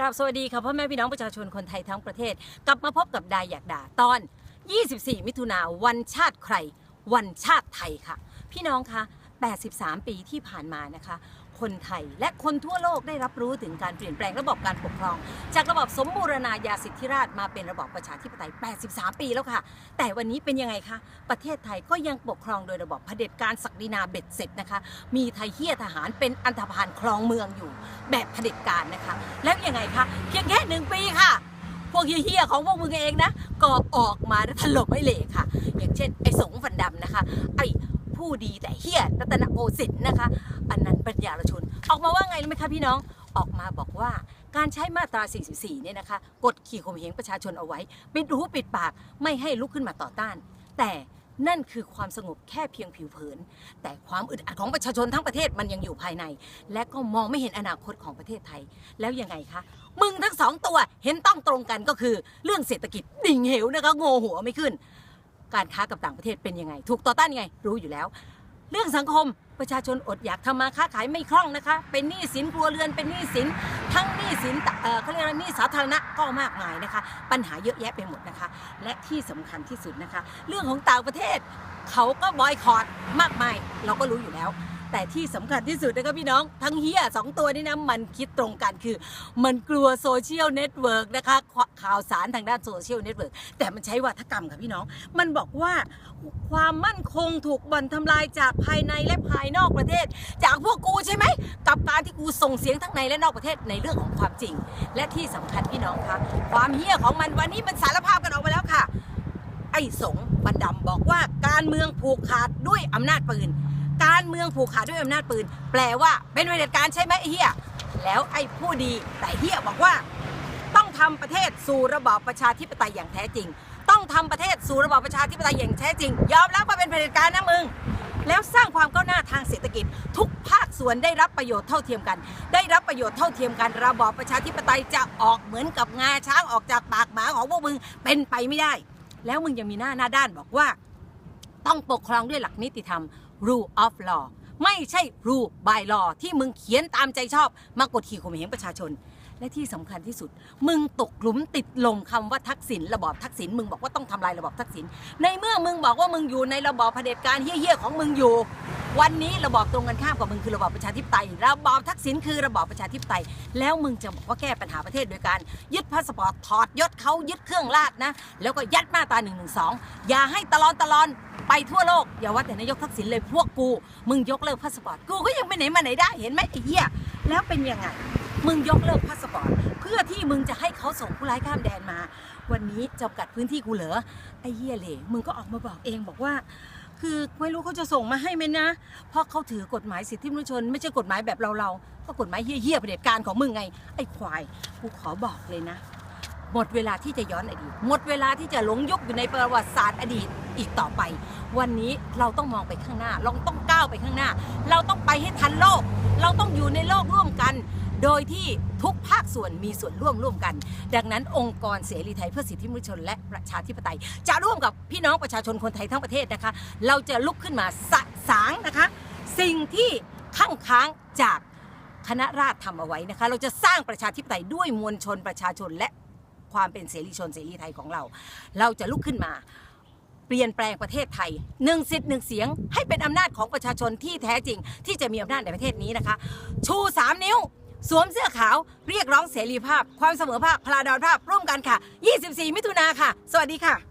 กราบสวัสดีค่ะพ่อแม่พี่น้องประชาชนคนไทยทั้งประเทศ กลับมาพบกับดายอยากด่าตอน 24 มิถุนาวันชาติใคร วันชาติไทยค่ะ พี่น้องคะ 83 ปีที่ผ่านมานะคะ คนไทย และคนทั่วโลกได้รับรู้ถึงการเปลี่ยนแปลงระบบการปกครอง จากระบบสมบูรณาญาสิทธิราชมาเป็นระบบประชาธิปไตย 83 ปีแล้วค่ะ แต่วันนี้เป็นยังไงคะ ประเทศไทยก็ยังปกครองโดยระบบเผด็จการศักดินาเบ็ดเสร็จนะคะ มีไทยเฮียทหารเป็นอันธพาลครองเมืองอยู่ แบบเผด็จการนะคะ แล้วยังไงคะ เพียงแค่หนึ่งปีค่ะพวกเฮี้ยๆของพวกมึงเองนะ ก็ออกมาถล่มไม่เหลค่ะ อย่างเช่นไอ้สงฟันดำนะคะ ผู้ดีแต่เฮี้ยรัตนโกสินทร์นะคะ อันนั้นปัญญาลชน ออกมาว่าไงรู้ไหมคะพี่น้องออกมาบอกว่าการใช้มาตรา 44 เนี่ยนะคะกดขี่ข่มเหงประชาชนเอาไว้ ปิดหูปิดปากไม่ให้ลุกขึ้นมาต่อต้าน แต่นั่นคือความสงบแค่เพียงผิวเผิน แต่ความอึดอัดของประชาชนทั้งประเทศมันยังอยู่ภายใน และก็มองไม่เห็นอนาคตของประเทศไทย แล้วยังไงคะมึงทั้งสองตัวเห็นต้องตรงกันก็คือเรื่องเศรษฐกิจดิ่งเหวนะคะโงหัวไม่ขึ้น การค้ากับต่างประเทศเป็นยังไง ถูกต่อต้านยังไง รู้อยู่แล้ว เรื่องสังคมประชาชนอดอยากทำมาค้าขายไม่คล่องนะคะ เป็นหนี้สินครัวเรือนเป็นหนี้สิน ทั้งหนี้สินเอ่อเขาเรียกว่าหนี้สาธารณะก็มากมายนะคะ ปัญหาเยอะแยะไปหมดนะคะ และที่สำคัญที่สุดนะคะ เรื่องของต่างประเทศ เขาก็บอยคอรดมากมายเราก็รู้อยู่แล้ว แต่ที่สำคัญที่สุดนะครับพี่น้อง ทั้งเฮียสองตัวนี้นะมันคิดตรงกันคือ มันกลัวโซเชียลเน็ตเวิร์กนะคะข่าวสารทางด้านโซเชียลเน็ตเวิร์กแต่มันใช้วัฒกรรมค่ะพี่น้อง มันบอกว่าความมั่นคงถูกบ่อนทำลายจากภายในและภายนอกประเทศ จากพวกกูใช่ไหมกับการที่กูส่งเสียงทั้งในและนอกประเทศในเรื่องของความจริง และที่สำคัญพี่น้องคะความเฮี้ยของมันวันนี้มันสารภาพกันออกมาแล้ว อ้สงบันดำบอกว่าการเมืองผูกขาดด้วยอำนาจปืน การเมืองผูกขาดด้วยอำนาจปืน แปลว่าเป็นเผด็จการใช่ไหมไอ้เฮียแล้วไอ้ผู้ดีแต่เฮียบอกว่า ต้องทำประเทศสู่ระบอบประชาธิปไตยอย่างแท้จริง ต้องทำประเทศสู่ระบอบประชาธิปไตยอย่างแท้จริง ยอมรับว่าเป็นเผด็จการนะมึงแล้วสร้างความก้าวหน้าทางเศรษฐกิจ ทุกภาคส่วนได้รับประโยชน์เท่าเทียมกัน ได้รับประโยชน์เท่าเทียมกันระบอบประชาธิปไตยจะออกเหมือนกับงาช้างออกจากปากหมาของพวกมึงเป็นไปไม่ได้ แล้วมึงยังมีหน้าหน้าด้านบอกว่า ต้องปกครองด้วยหลักนิติธรรม rule of law ไม่ใช่ rule by law ที่มึงเขียนตามใจชอบ มากดขี่ข่มเหงประชาชน และที่สำคัญที่สุด มึงตกหลุมติดลมคำว่าทักษิณระบอบทักษิณมึงบอกว่าต้องทำลายระบอบทักษิณในเมื่อมึงบอกว่ามึงอยู่ในระบอบเผด็จการเฮี้ยๆของมึงอยู่ วันนี้ระบอบตรงกันข้ามกับมึงคือระบอบประชาธิปไตยระบอบทักษิณคือระบอบประชาธิปไตย แล้วมึงจะบอกว่าแก้ปัญหาประเทศโดยการยึดพาสปอร์ตถอดยศเขายึดเครื่องราชนะ แล้วก็ยัดมาตรา1นึอย่าให้ตลอนตลอนไปทั่วโลก อย่าว่าแต่นายกทักษิณเลยพวกกู มึงยกเลิกพาสปอร์ตกูก็ยังไปไหนมาไหนได้เห็นไหมไอ้เหี้ยแล้วเป็นยังไงมึงยกเลิกพาสปอร์ตเพื่อที่มึงจะให้เขาส่งผู้ร้ายข้ามแดนมา วันนี้จำกัดพื้นที่กูเหรอไอ้เหี้ยเหล่มึงก็ออกมาบอกเองบอกว่า คือไม่รู้เขาจะส่งมาให้ไหมนะ เพราะเขาถือกฎหมายสิทธิมนุษยชน ไม่ใช่กฎหมายแบบเราเราๆก็กฎหมายเหี้ยๆเผด็จการของมึงไง ไอ้ควายกูขอบอกเลยนะ หมดเวลาที่จะย้อนอดีต หมดเวลาที่จะหลงยุคอยู่ในประวัติศาสตร์อดีตอีกต่อไป วันนี้เราต้องมองไปข้างหน้า เราต้องก้าวไปข้างหน้า เราต้องไปให้ทันโลก เราต้องอยู่ในโลกร่วมกัน โดยที่ทุกภาคส่วนมีส่วนร่วมร่วมกัน ดังนั้นองค์กรเสรีไทยเพื่อสิทธิมนุษยชนและประชาธิปไตย จะร่วมกับพี่น้องประชาชนคนไทยทั้งประเทศนะคะ เราจะลุกขึ้นมาสะสางนะคะ สิ่งที่ข้างค้างจากคณะราษฎรทำเอาไว้นะคะ เราจะสร้างประชาธิปไตยด้วยมวลชนประชาชนและความเป็นเสรีชนเสรีไทยของเรา เราจะลุกขึ้นมาเปลี่ยนแปลงประเทศไทยหนึ่งสิทธิ์หนึ่งเสียง ให้เป็นอำนาจของประชาชนที่แท้จริง ที่จะมีอำนาจในประเทศนี้นะคะ ชู 3 นิ้ว สวมเสื้อขาวเรียกร้องเสรีภาพ ความเสมอภาคพลาดอนภาพร่วมกันค่ะ 24 มิถุนาค่ะ สวัสดีค่ะ